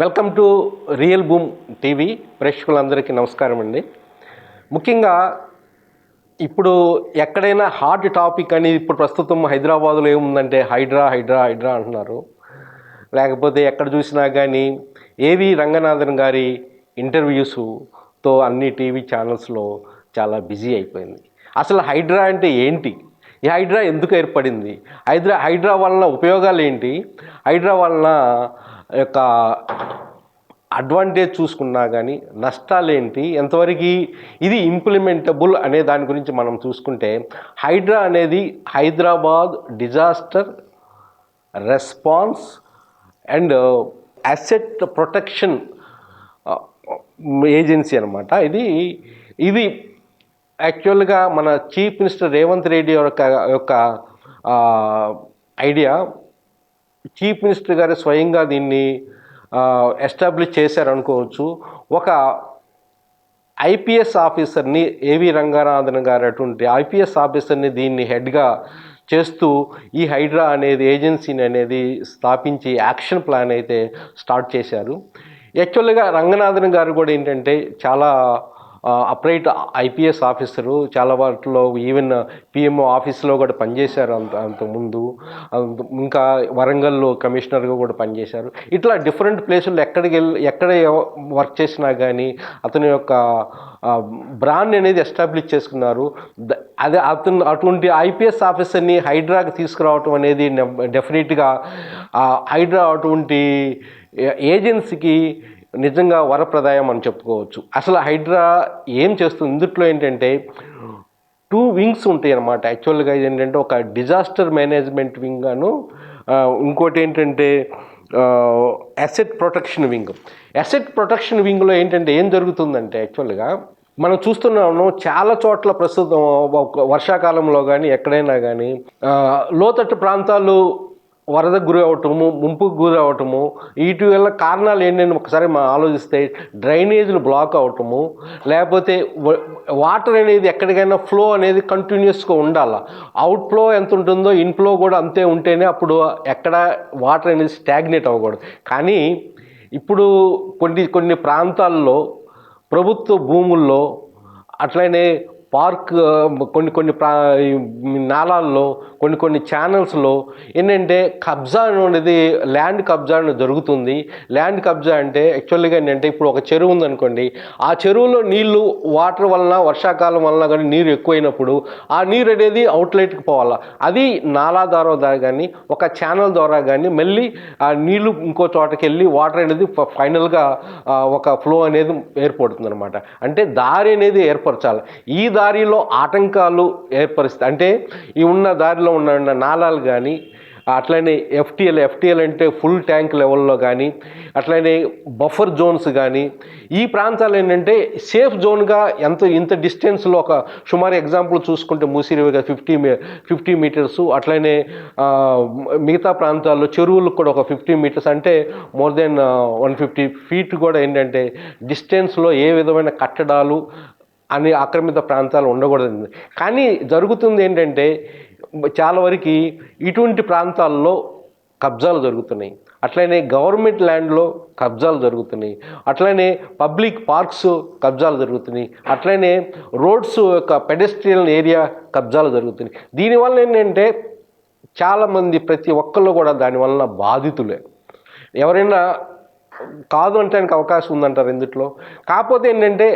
Welcome to real boom TV. ప్రేక్షకులందరికీ నమస్కారం అండి. ముఖ్యంగా ఇప్పుడు ఎక్కడైనా హాట్ టాపిక్ అనేది ఇప్పుడు ప్రస్తుతం హైదరాబాద్లో ఏముందంటే హైడ్రా హైడ్రా హైడ్రా అంటున్నారు. లేకపోతే ఎక్కడ చూసినా కానీ ఏవి రంగనాథన్ గారి ఇంటర్వ్యూస్తో అన్ని టీవీ ఛానల్స్లో చాలా బిజీ అయిపోయింది. అసలు హైడ్రా అంటే ఏంటి? ఈ హైడ్రా ఎందుకు ఏర్పడింది? హైడ్రా హైడ్రా వలన ఉపయోగాలు ఏంటి? హైడ్రా వలన యొక్క అడ్వాంటేజ్ చూసుకున్నా కానీ నష్టాలేంటి? ఎంతవరకు ఇది ఇంప్లిమెంటబుల్ అనే దాని గురించి మనం చూసుకుంటే హైడ్రా అనేది Hyderabad disaster response and asset protection agency అనమాట ఇది ఇది యాక్చువల్గా మన చీఫ్ మినిస్టర్ రేవంత్ రెడ్డి యొక్క యొక్క uh, ఐడియా చీఫ్ మినిస్టర్ గారు స్వయంగా దీన్ని ఎస్టాబ్లిష్ చేశారనుకోవచ్చు. ఒక ఐపీఎస్ ఆఫీసర్ని ఏవి రంగనాథన్ గారు అటువంటి ఐపీఎస్ ఆఫీసర్ని దీన్ని హెడ్గా చేస్తూ ఈ హైడ్రా అనేది ఏజెన్సీని అనేది స్థాపించి యాక్షన్ ప్లాన్ అయితే స్టార్ట్ చేశారు. యాక్చువల్గా రంగనాథన్ గారు కూడా ఏంటంటే చాలా అప్రైట్ ఐపీఎస్ ఆఫీసరు చాలా వాటిలో ఈవెన్ పిఎంఓ ఆఫీస్లో కూడా పనిచేశారు అంత అంతకుముందు. ఇంకా వరంగల్లో కమిషనర్గా కూడా పనిచేశారు. ఇట్లా డిఫరెంట్ ప్లేసుల్లో ఎక్కడికి వెళ్ళి ఎక్కడ వర్క్ చేసినా కానీ అతని యొక్క బ్రాండ్ అనేది ఎస్టాబ్లిష్ చేసుకున్నారు. అదే అతను అటువంటి ఐపీఎస్ ఆఫీసర్ని హైడ్రాకి తీసుకురావటం అనేది డెఫినెట్గా హైడ్రా అటువంటి ఏజెన్సీకి నిజంగా వరప్రదాయం అని చెప్పుకోవచ్చు. అసలు హైడ్రా ఏం చేస్తుంది? ఇందుట్లో ఏంటంటే టూ వింగ్స్ ఉంటాయి అన్నమాట యాక్చువల్గా ఇది ఏంటంటే ఒక డిజాస్టర్ మేనేజ్మెంట్ వింగ్ అను ఇంకోటి ఏంటంటే asset protection wing. Asset protection వింగ్లో ఏంటంటే ఏం జరుగుతుందంటే యాక్చువల్గా మనం చూస్తున్నాము చాలా చోట్ల ప్రస్తుతం ఒక వర్షాకాలంలో కానీ ఎక్కడైనా కానీ లోతట్టు ప్రాంతాలు వరదకు గురి అవటము ముంపుకు గురి అవటము వీటి వల్ల కారణాలు ఏంటని ఒకసారి మనం ఆలోచిస్తే డ్రైనేజీలు బ్లాక్ అవటము లేకపోతే వాటర్ అనేది ఎక్కడికైనా ఫ్లో అనేది కంటిన్యూస్గా ఉండాలి? అవుట్ ఫ్లో ఎంత ఉంటుందో ఇన్ఫ్లో కూడా అంతే ఉంటేనే అప్పుడు ఎక్కడ వాటర్ అనేది స్టాగ్నేట్ అవ్వకూడదు. కానీ ఇప్పుడు కొన్ని కొన్ని ప్రాంతాల్లో ప్రభుత్వ భూముల్లో అట్లనే పార్క్ కొన్ని కొన్ని ప్రా నాలాల్లో కొన్ని కొన్ని ఛానల్స్లో ఏంటంటే కబ్జా అనేది ల్యాండ్ కబ్జా అనేది జరుగుతుంది. ల్యాండ్ కబ్జా అంటే యాక్చువల్గా ఏంటంటే ఇప్పుడు ఒక చెరువు ఉందనుకోండి. ఆ చెరువులో నీళ్ళు వాటర్ వలన వర్షాకాలం వలన కానీ నీరు ఎక్కువైనప్పుడు ఆ నీరు అనేది అవుట్లెట్కి పోవాలి? అది నాలా ద్వారా ద్వారా కానీ ఒక ఛానల్ ద్వారా కానీ మళ్ళీ ఆ నీళ్ళు ఇంకో చోటకి వెళ్ళి వాటర్ అనేది ఫైనల్గా ఒక ఫ్లో అనేది ఏర్పడుతుంది అనమాట అంటే దారి అనేది ఏర్పరచాలి. ఈ దారిలో ఆటంకాలు ఏర్పరుస్తాయి. అంటే ఈ ఉన్న దారిలో ఉన్న నాళాలు కానీ అట్లనే ఎఫ్టీఎల్ ఎఫ్టీఎల్ అంటే ఫుల్ ట్యాంక్ లెవెల్లో కానీ అట్లనే బఫర్ జోన్స్ కానీ ఈ ప్రాంతాలు ఏంటంటే సేఫ్ జోన్గా ఎంత ఇంత డిస్టెన్స్లో ఒక సుమారు ఎగ్జాంపుల్ చూసుకుంటే మూసిరివిగా ఫిఫ్టీ మీ ఫిఫ్టీ మీటర్స్ అట్లనే మిగతా ప్రాంతాల్లో చెరువులకు కూడా ఒక ఫిఫ్టీ మీటర్స్ అంటే more than one fifty feet కూడా ఏంటంటే డిస్టెన్స్లో ఏ విధమైన కట్టడాలు అని ఆక్రమిత ప్రాంతాలు ఉండకూడదు. కానీ జరుగుతుంది ఏంటంటే చాలా వరకు ఇటువంటి ప్రాంతాల్లో కబ్జాలు జరుగుతున్నాయి. అట్లనే గవర్నమెంట్ ల్యాండ్లో కబ్జాలు జరుగుతున్నాయి. అట్లనే పబ్లిక్ పార్క్స్ కబ్జాలు జరుగుతున్నాయి. అట్లనే రోడ్స్ యొక్క పెడెస్ట్రియల్ ఏరియా కబ్జాలు జరుగుతున్నాయి. దీనివల్ల ఏంటంటే చాలామంది ప్రతి ఒక్కళ్ళు కూడా దానివల్ల బాధితులే. ఎవరైనా కాదు అంటానికి అవకాశం ఉందంటారు ఇందుట్లో కాకపోతే ఏంటంటే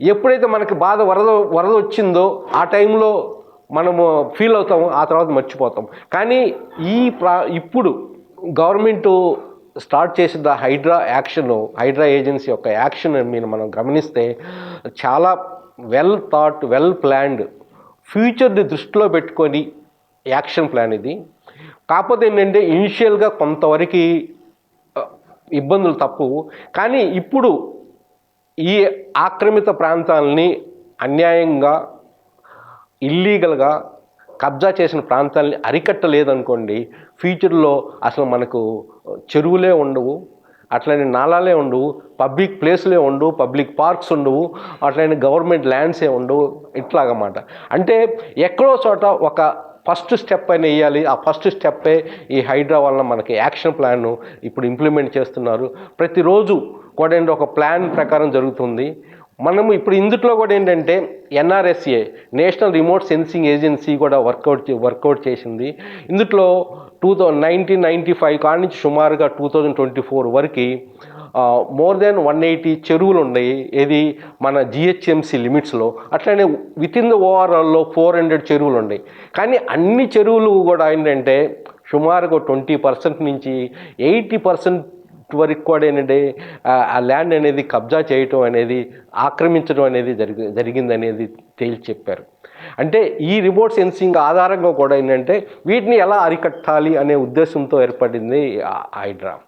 ఎప్పుడైతే మనకి బాధ వరద వరద వచ్చిందో ఆ టైంలో మనము ఫీల్ అవుతాము ఆ తర్వాత మర్చిపోతాం. కానీ ఈ ప్రా ఇప్పుడు గవర్నమెంట్ స్టార్ట్ చేసిన హైడ్రా యాక్షన్ హైడ్రా ఏజెన్సీ యొక్క యాక్షన్ మీరు మనం గమనిస్తే చాలా వెల్ థాట్ వెల్ ప్లాన్డ్ ఫ్యూచర్ని దృష్టిలో పెట్టుకొని యాక్షన్ ప్లాన్ ఇది. కాకపోతే ఏంటంటే ఇనిషియల్గా కొంతవరకు ఇబ్బందులు తప్పు. కానీ ఇప్పుడు ఈ ఆక్రమిత ప్రాంతాలని అన్యాయంగా ఇల్లీగల్గా కబ్జా చేసిన ప్రాంతాలని అరికట్టలేదనుకోండి ఫ్యూచర్లో అసలు మనకు చెరువులే ఉండవు అట్లనే నాలాలే ఉండవు పబ్లిక్ ప్లేస్లే ఉండవు పబ్లిక్ పార్క్స్ ఉండవు అట్లనే గవర్నమెంట్ ల్యాండ్సే ఉండవు ఇట్లాగన్నమాట అంటే ఎక్కడో చోట ఒక ఫస్ట్ స్టెప్ అయినా వేయాలి. ఆ ఫస్ట్ స్టెప్పే ఈ హైడ్రా వలన మనకి యాక్షన్ ప్లాన్ ఇప్పుడు ఇంప్లిమెంట్ చేస్తున్నారు. ప్రతిరోజు కూడా ఏంటి ఒక ప్లాన్ ప్రకారం జరుగుతుంది. మనము ఇప్పుడు ఇందుట్లో కూడా ఏంటంటే NRSA national remote sensing agency కూడా వర్కౌట్ వర్కౌట్ చేసింది. ఇందుట్లో two thousand nineteen ninety five కాడి నుంచి సుమారుగా టూ థౌజండ్ ట్వంటీ ఫోర్ వరకు మోర్ దెన్ వన్ ఎయిటీ చెరువులు ఉన్నాయి. ఏది మన జిహెచ్ఎంసి లిమిట్స్లో. అట్లనే విత్ ఇన్ ద ఓవరాల్లో ఫోర్ హండ్రెడ్ చెరువులు ఉన్నాయి. కానీ అన్ని చెరువులు కూడా ఏంటంటే సుమారుగా ట్వంటీ పర్సెంట్ నుంచి ఎయిటీ పర్సెంట్ వరకు కూడా ఏంటంటే ఆ- ల్యాండ్ అనేది కబ్జా చేయటం అనేది ఆక్రమించడం అనేది జరిగి జరిగిందనేది తేల్చి చెప్పారు. అంటే ఈ రిమోట్ సెన్సింగ్ ఆధారంగా కూడా ఏంటంటే వీటిని ఎలా అరికట్టాలి అనే ఉద్దేశంతో ఏర్పడింది ఆ హైడ్రా.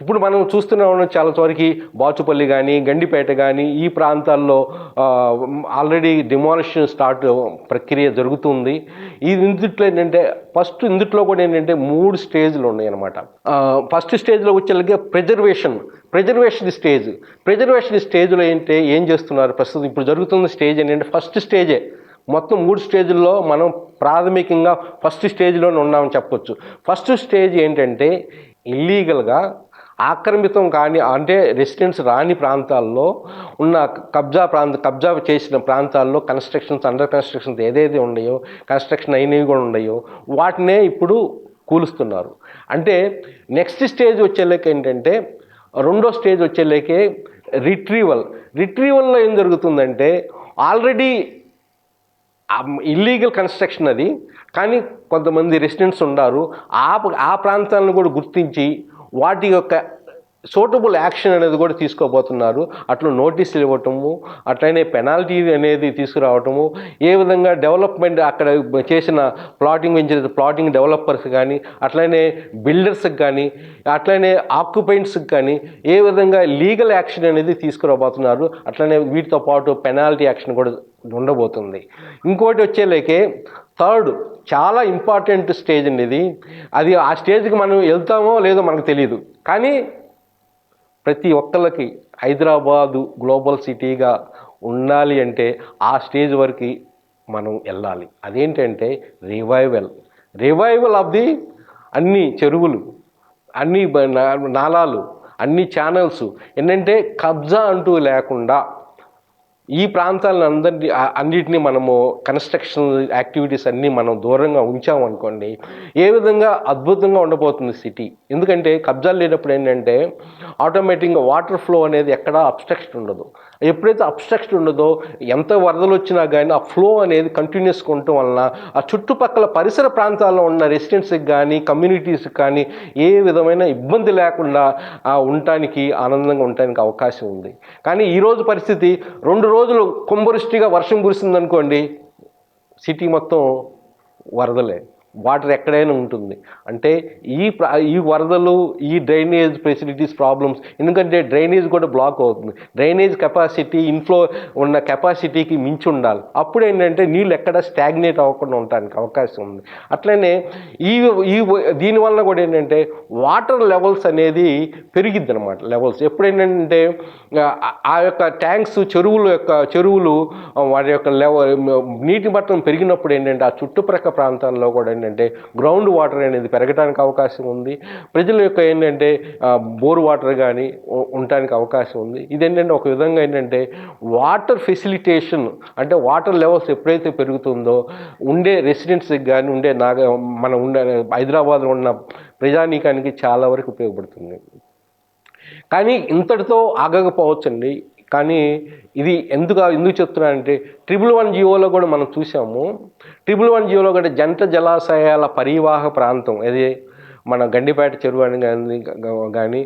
ఇప్పుడు మనం చూస్తున్నాం చాలా వరకు బాచుపల్లి కానీ గండిపేట కానీ ఈ ప్రాంతాల్లో ఆల్రెడీ డిమాలిషన్ స్టార్ట్ ప్రక్రియ జరుగుతుంది. ఈ ఇందుట్లో ఏంటంటే ఫస్ట్ ఇందుట్లో కూడా ఏంటంటే మూడు స్టేజ్లు ఉన్నాయి అనమాట ఫస్ట్ స్టేజ్లో వచ్చేలాగే ప్రిజర్వేషన్ ప్రిజర్వేషన్ స్టేజ్ ప్రిజర్వేషన్ స్టేజ్లో ఏంటంటే ఏం చేస్తున్నారు? ప్రస్తుతం ఇప్పుడు జరుగుతున్న స్టేజ్ ఏంటంటే ఫస్ట్ స్టేజే మొత్తం మూడు స్టేజ్ల్లో మనం ప్రాథమికంగా ఫస్ట్ స్టేజ్లోనే ఉన్నామని చెప్పొచ్చు. ఫస్ట్ స్టేజ్ ఏంటంటే ఇల్లీగల్గా ఆక్రమితం కాని అంటే రెసిడెంట్స్ రాని ప్రాంతాల్లో ఉన్న కబ్జా ప్రాంత కబ్జా చేసిన ప్రాంతాల్లో కన్స్ట్రక్షన్స్ అండర్ కన్స్ట్రక్షన్స్ ఏదైతే ఉన్నాయో కన్స్ట్రక్షన్ అయినవి కూడా ఉన్నాయో వాటినే ఇప్పుడు కూలుస్తున్నారు. అంటే నెక్స్ట్ స్టేజ్ వచ్చేలేక ఏంటంటే రెండో స్టేజ్ వచ్చేలేకే రిట్రీవల్. రిట్రీవల్లో ఏం జరుగుతుందంటే ఆల్రెడీ ఇల్లీగల్ కన్స్ట్రక్షన్ అది కానీ కొంతమంది రెసిడెంట్స్ ఉన్నారు ఆ ఆ ప్రాంతాలను కూడా గుర్తించి వాటి యొక్క సూటబుల్ యాక్షన్ అనేది కూడా తీసుకోబోతున్నారు. అట్లా నోటీసులు ఇవ్వటము అట్లనే పెనాల్టీ అనేది తీసుకురావటము ఏ విధంగా డెవలప్మెంట్ అక్కడ చేసిన ప్లాటింగ్ పెంచిన ప్లాటింగ్ డెవలపర్స్ కానీ అట్లనే బిల్డర్స్కి కానీ అట్లనే ఆక్యుపెంట్స్కి కానీ ఏ విధంగా లీగల్ యాక్షన్ అనేది తీసుకురాబోతున్నారు. అట్లనే వీటితో పాటు పెనాల్టీ యాక్షన్ కూడా ఉండబోతుంది. ఇంకోటి వచ్చేలేకే థర్డ్ చాలా ఇంపార్టెంట్ స్టేజ్ అండి ఇది. అది ఆ స్టేజ్కి మనం వెళ్తామో లేదో మనకు తెలియదు కానీ ప్రతి ఒక్కళ్ళకి హైదరాబాదు గ్లోబల్ సిటీగా ఉండాలి అంటే ఆ స్టేజ్ వరకు మనం వెళ్ళాలి. అదేంటంటే రివైవల్. రివైవల్ ఆఫ్ ది అన్ని చెరువులు అన్ని నా- నాలాలు అన్ని ఛానల్స్. ఏంటంటే కబ్జా అంటూ లేకుండా ఈ ప్రాంతాలను అందరినీ అన్నిటినీ మనము కన్స్ట్రక్షన్ యాక్టివిటీస్ అన్నీ మనం దూరంగా ఉంచామనుకోండి ఏ విధంగా అద్భుతంగా ఉండబోతుంది సిటీ? ఎందుకంటే కబ్జాలు లేనప్పుడు ఏంటంటే ఆటోమేటిక్గా వాటర్ ఫ్లో అనేది ఎక్కడా అబ్స్ట్రక్షన్ ఉండదు. ఎప్పుడైతే అబ్స్ట్రక్షన్ ఉండదో ఎంత వరదలు వచ్చినా కానీ ఆ ఫ్లో అనేది కంటిన్యూస్ ఉండటం వలన ఆ చుట్టుపక్కల పరిసర ప్రాంతాల్లో ఉన్న రెసిడెంట్స్కి కానీ కమ్యూనిటీస్కి కానీ ఏ విధమైన ఇబ్బంది లేకుండా ఆ, ఉండటానికి ఆనందంగా ఉండటానికి అవకాశం ఉంది. కానీ ఈరోజు పరిస్థితి రెండు రోజులు కుంభవృష్టిగా వర్షం కురిసిందనుకోండి సిటీ మొత్తం వరదలే. వాటర్ ఎక్కడైనా ఉంటుంది. అంటే ఈ ఈ వరదలు ఈ డ్రైనేజ్ ఫెసిలిటీస్ ప్రాబ్లమ్స్ ఎందుకంటే డ్రైనేజ్ కూడా బ్లాక్ అవుతుంది. డ్రైనేజ్ కెపాసిటీ ఇన్ఫ్లో ఉన్న కెపాసిటీకి మించి ఉండాలి. అప్పుడు ఏంటంటే నీళ్ళు ఎక్కడ స్టాగ్నేట్ అవ్వకుండా ఉండడానికి అవకాశం ఉంది. అట్లనే ఈ ఈ దీనివల్ల కూడా ఏంటంటే వాటర్ లెవెల్స్ అనేది పెరిగిద్ది అనమాట లెవెల్స్ ఎప్పుడేంటంటే ఆ- యొక్క ట్యాంక్స్ చెరువుల యొక్క చెరువులు వాటి యొక్క లెవెల్ నీటి మట్టం పెరిగినప్పుడు ఏంటంటే ఆ చుట్టుప్రక్క ప్రాంతాల్లో కూడా ఏంటంటే గ్రౌండ్ వాటర్ అనేది పెరగడానికి అవకాశం ఉంది. ప్రజల యొక్క ఏంటంటే బోర్ వాటర్ కానీ ఉండటానికి అవకాశం ఉంది. ఇదేంటంటే ఒక విధంగా ఏంటంటే వాటర్ ఫెసిలిటేషన్ అంటే వాటర్ లెవెల్స్ ఎప్పుడైతే పెరుగుతుందో ఉండే రెసిడెంట్స్కి కానీ ఉండే నాగ మన ఉండే హైదరాబాద్లో ఉన్న ప్రజానీకానికి చాలా వరకు ఉపయోగపడుతుంది. కానీ ఇంతటితో ఆగకపోవచ్చండి. కానీ ఇది ఎందుకు ఎందుకు చెప్తున్నానంటే ట్రిపుల్ వన్ జియోలో కూడా మనం చూసాము. ట్రిపుల్ వన్ జీవోలో కూడా జంట జలాశయాల పరివాహ ప్రాంతం. ఇది మన గండిపేట చెరువు అని కానీ కానీ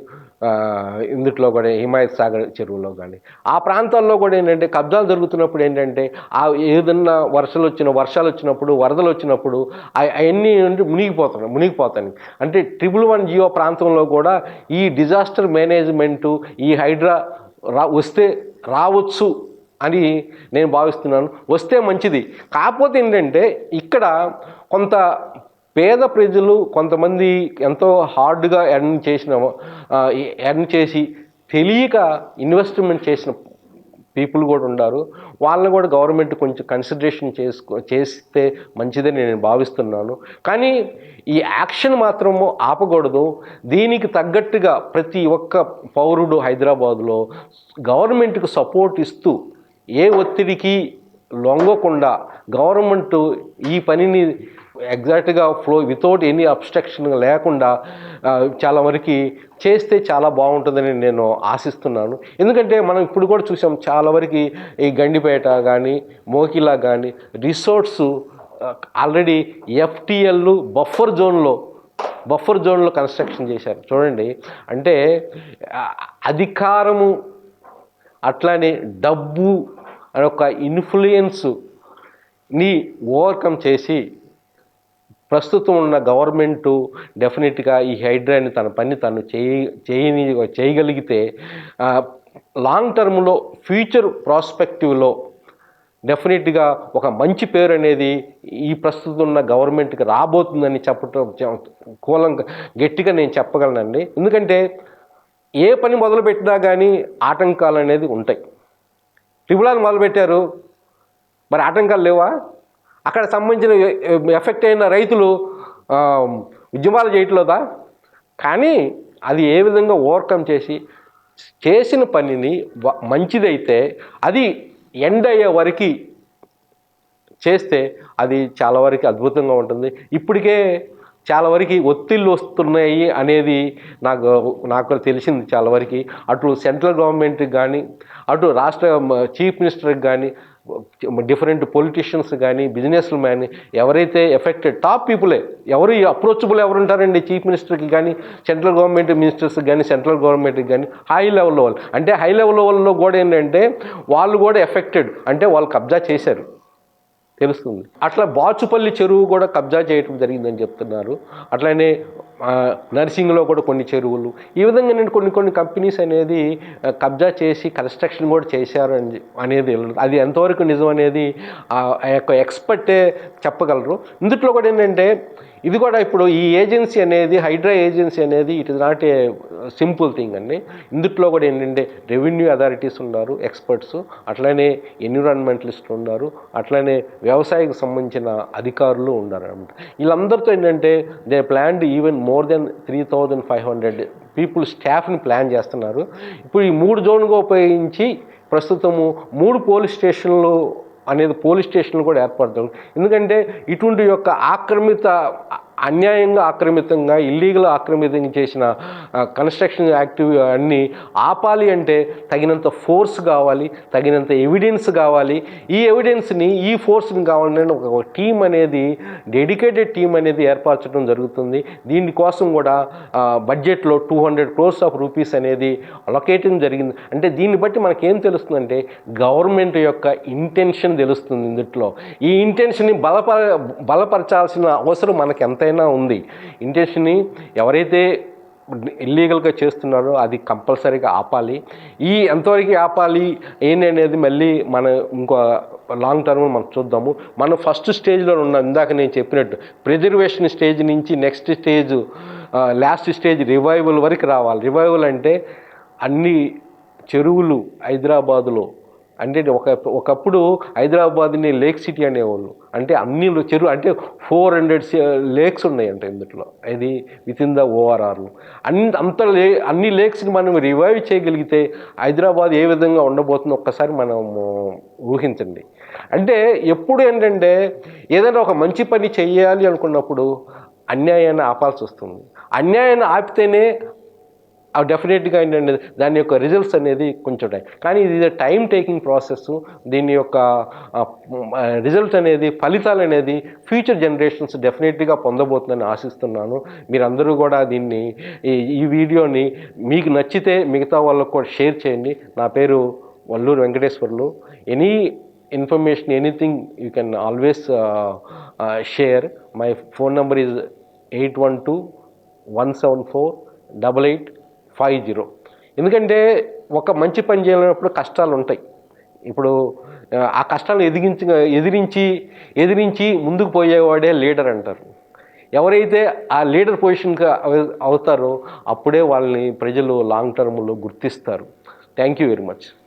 ఇందుట్లో కూడా హిమాయత్ సాగర్ చెరువులో కానీ. ఆ ప్రాంతాల్లో కూడా ఏంటంటే కబ్జాలు జరుగుతున్నప్పుడు ఏంటంటే ఆ ఏదన్నా వర్షాలు వచ్చిన వర్షాలు వచ్చినప్పుడు వరదలు వచ్చినప్పుడు అవన్నీ నుండి మునిగిపోతున్నాయి మునిగిపోతాయి అంటే ట్రిపుల్ వన్ జియో ప్రాంతంలో కూడా ఈ డిజాస్టర్ మేనేజ్మెంటు ఈ హైడ్రా రా వస్తే రావచ్చు అని నేను భావిస్తున్నాను. వస్తే మంచిది. కాకపోతే ఏంటంటే ఇక్కడ కొంత పేద ప్రజలు కొంతమంది ఎంతో హార్డ్గా ఎర్న్ చేసిన ఎర్న్ చేసి తెలియక ఇన్వెస్ట్మెంట్ చేసిన పీపుల్ కూడా ఉన్నారు వాళ్ళని కూడా గవర్నమెంట్ కొంచెం కన్సిడరేషన్ చేసుకో చేస్తే మంచిదని నేను భావిస్తున్నాను. కానీ ఈ యాక్షన్ మాత్రము ఆపకూడదు. దీనికి తగ్గట్టుగా ప్రతి ఒక్క పౌరుడు హైదరాబాద్లో గవర్నమెంట్కు సపోర్ట్ ఇస్తూ ఏ ఒత్తిడికి లొంగకుండా గవర్నమెంట్ ఈ పనిని ఎగ్జాక్ట్గా ఫ్లో వితౌట్ ఎనీ అబ్స్ట్రక్షన్ లేకుండా చాలా వరకు చేస్తే చాలా బాగుంటుందని నేను ఆశిస్తున్నాను. ఎందుకంటే మనం ఇప్పుడు కూడా చూసాం చాలా వరకు ఈ గండిపేట కానీ మోకిలా కానీ రిసార్ట్స్ ఆల్రెడీ ఎఫ్టీఎల్ బఫర్ జోన్లో బఫర్ జోన్లో కన్స్ట్రక్షన్ చేశారు. చూడండి అంటే అధికారము అట్లానే డబ్బు అనే ఒక ఇన్ఫ్లుయెన్స్ని ఓవర్కమ్ చేసి ప్రస్తుతం ఉన్న గవర్నమెంటు డెఫినెట్గా ఈ హైడ్రాని తన పని తను చేయ చేయని చేయగలిగితే లాంగ్ టర్మ్లో ఫ్యూచర్ ప్రాస్పెక్టివ్లో డెఫినెట్గా ఒక మంచి పేరు అనేది ఈ ప్రస్తుతం ఉన్న గవర్నమెంట్కి రాబోతుందని చెప్పటం కూలం కూలంగా గట్టిగా నేను చెప్పగలనండి. ఎందుకంటే ఏ పని మొదలుపెట్టినా కానీ ఆటంకాలు అనేది ఉంటాయి. ట్రిబులాన్ మొదలుపెట్టారు. మరి ఆటంకాలు లేవా? అక్కడ సంబంధించిన ఎఫెక్ట్ అయిన రైతులు ఉద్యమాలు చేయట్లేదా? కానీ అది ఏ విధంగా ఓవర్కమ్ చేసి చేసిన పనిని మంచిదైతే అది ఎండ్ అయ్యే వరకు చేస్తే అది చాలా వరకు అద్భుతంగా ఉంటుంది. ఇప్పటికే చాలా వరకు ఒత్తిళ్ళు వస్తున్నాయి అనేది నాకు నాకు తెలిసింది చాలా వరకు. అటు సెంట్రల్ గవర్నమెంట్కి కానీ అటు రాష్ట్ర చీఫ్ మినిస్టర్కి కానీ డిఫరెంట్ పొలిటీషియన్స్ కానీ బిజినెస్ మ్యాన్ ఎవరైతే ఎఫెక్టెడ్ టాప్ పీపులే ఎవరు అప్రోచబుల్ ఎవరు ఉంటారండి? చీఫ్ మినిస్టర్కి కానీ సెంట్రల్ గవర్నమెంట్ మినిస్టర్స్కి కానీ సెంట్రల్ గవర్నమెంట్కి కానీ హై లెవెల్ వాళ్ళు. అంటే హై లెవెల్ వాళ్ళలో కూడా ఏంటంటే వాళ్ళు కూడా ఎఫెక్టెడ్. అంటే వాళ్ళు కబ్జా చేశారు. తెలుస్తుంది. అట్లా బాచుపల్లి చెరువు కూడా కబ్జా చేయటం జరిగిందని చెప్తున్నారు. అట్లానే నర్సింగ్లో కూడా కొన్ని చెరువులు. ఈ విధంగా నేను కొన్ని కొన్ని కంపెనీస్ అనేది కబ్జా చేసి కన్స్ట్రక్షన్ కూడా చేశారు అని అనేది అది ఎంతవరకు నిజం అనేది ఆ ఆ యొక్క ఎక్స్పర్టే చెప్పగలరు. ఇందుట్లో కూడా ఏంటంటే ఇది కూడా ఇప్పుడు ఈ ఏజెన్సీ అనేది హైడ్రా ఏజెన్సీ అనేది it is not a simple thing అండి. ఇందుట్లో కూడా ఏంటంటే రెవెన్యూ అథారిటీస్ ఉన్నారు ఎక్స్పర్ట్స్ అట్లనే ఎన్విరాన్మెంటలిస్ట్లు ఉన్నారు. అట్లనే వ్యవసాయకు సంబంధించిన అధికారులు ఉన్నారు అనమాట వీళ్ళందరితో ఏంటంటే they planned even more than three thousand five hundred people స్టాఫ్ని ప్లాన్ చేస్తున్నారు. ఇప్పుడు ఈ మూడు జోన్గా ఉపయోగించి ప్రస్తుతము మూడు పోలీస్ స్టేషన్లు అనేది పోలీస్ స్టేషన్లు కూడా ఏర్పడతారు ఎందుకంటే ఇటువంటి యొక్క ఆక్రమిత అన్యాయంగా ఆక్రమితంగా ఇల్లీగల్ ఆక్రమితంగా చేసిన కన్స్ట్రక్షన్ యాక్టివ్ అన్నీ ఆపాలి అంటే తగినంత ఫోర్స్ కావాలి తగినంత ఎవిడెన్స్ కావాలి. ఈ ఎవిడెన్స్ని ఈ ఫోర్స్ని కావాలని ఒక టీం అనేది డెడికేటెడ్ టీం అనేది ఏర్పరచడం జరుగుతుంది. దీనికోసం కూడా బడ్జెట్లో two hundred crores of rupees అనేది అలొకేటింగ్ జరిగింది. అంటే దీన్ని బట్టి మనకేం తెలుస్తుందంటే గవర్నమెంట్ యొక్క ఇంటెన్షన్ తెలుస్తుంది ఇందుట్లో. ఈ ఇంటెన్షన్ని బలపర బలపరచాల్సిన అవసరం మనకు ఎంతైనా ఉంది ఇంటెన్షన్ని ఎవరైతే ఇల్లీగల్గా చేస్తున్నారో అది కంపల్సరీగా ఆపాలి. ఈ ఎంతవరకు ఆపాలి ఏంటి అనేది మళ్ళీ మన ఇంకో లాంగ్ టర్మ్ మనం చూద్దాము. మనం ఫస్ట్ స్టేజ్లో ఉన్నాం ఇందాక నేను చెప్పినట్టు. ప్రిజర్వేషన్ స్టేజ్ నుంచి next stage last stage revival వరకు రావాలి. రివైవల్ అంటే అన్ని చెరువులు హైదరాబాదులో అంటే ఒక ఒకప్పుడు హైదరాబాద్ని లేక్ సిటీ అనేవాళ్ళు. అంటే అన్ని చెరువు అంటే ఫోర్ హండ్రెడ్ లేక్స్ ఉన్నాయంట ఇందులో. ఇది విత్ ఇన్ ద ఓఆర్ఆర్లు అన్ని అంత లే అన్ని లేక్స్ని మనం రివైవ్ చేయగలిగితే హైదరాబాద్ ఏ విధంగా ఉండబోతుందో ఒక్కసారి మనం ఊహించండి. అంటే ఎప్పుడు ఏంటంటే ఏదైనా ఒక మంచి పని చేయాలి అనుకున్నప్పుడు అన్యాయాన్ని ఆపాల్సి వస్తుంది. అన్యాయాన్ని ఆపితేనే డెఫినెట్గా ఏంటంటే దాని యొక్క రిజల్ట్స్ అనేది కొంచెం టైం కానీ ఇది టైం టేకింగ్ ప్రాసెస్ దీని యొక్క రిజల్ట్ అనేది ఫలితాలు అనేది ఫ్యూచర్ జనరేషన్స్ డెఫినెట్గా పొందబోతుందని ఆశిస్తున్నాను. మీరందరూ కూడా దీన్ని ఈ ఈ వీడియోని మీకు నచ్చితే మిగతా వాళ్ళకు కూడా షేర్ చేయండి. నా పేరు Valluru Venkateswarlu. Any information anything you can always share my phone number is eight one two one seven four double eight five zero. ఎందుకంటే ఒక మంచి పని చేయాలన్నప్పుడు కష్టాలు ఉంటాయి. ఇప్పుడు ఆ, ఆ కష్టాలను ఎదిగించి ఎదిరించి ఎదిరించి ముందుకు పోయేవాడే లీడర్ అంటారు. ఎవరైతే ఆ లీడర్ పొజిషన్కి అవుతారో అప్పుడే వాళ్ళని ప్రజలు లాంగ్ టర్మ్లో గుర్తిస్తారు. Thank you very much.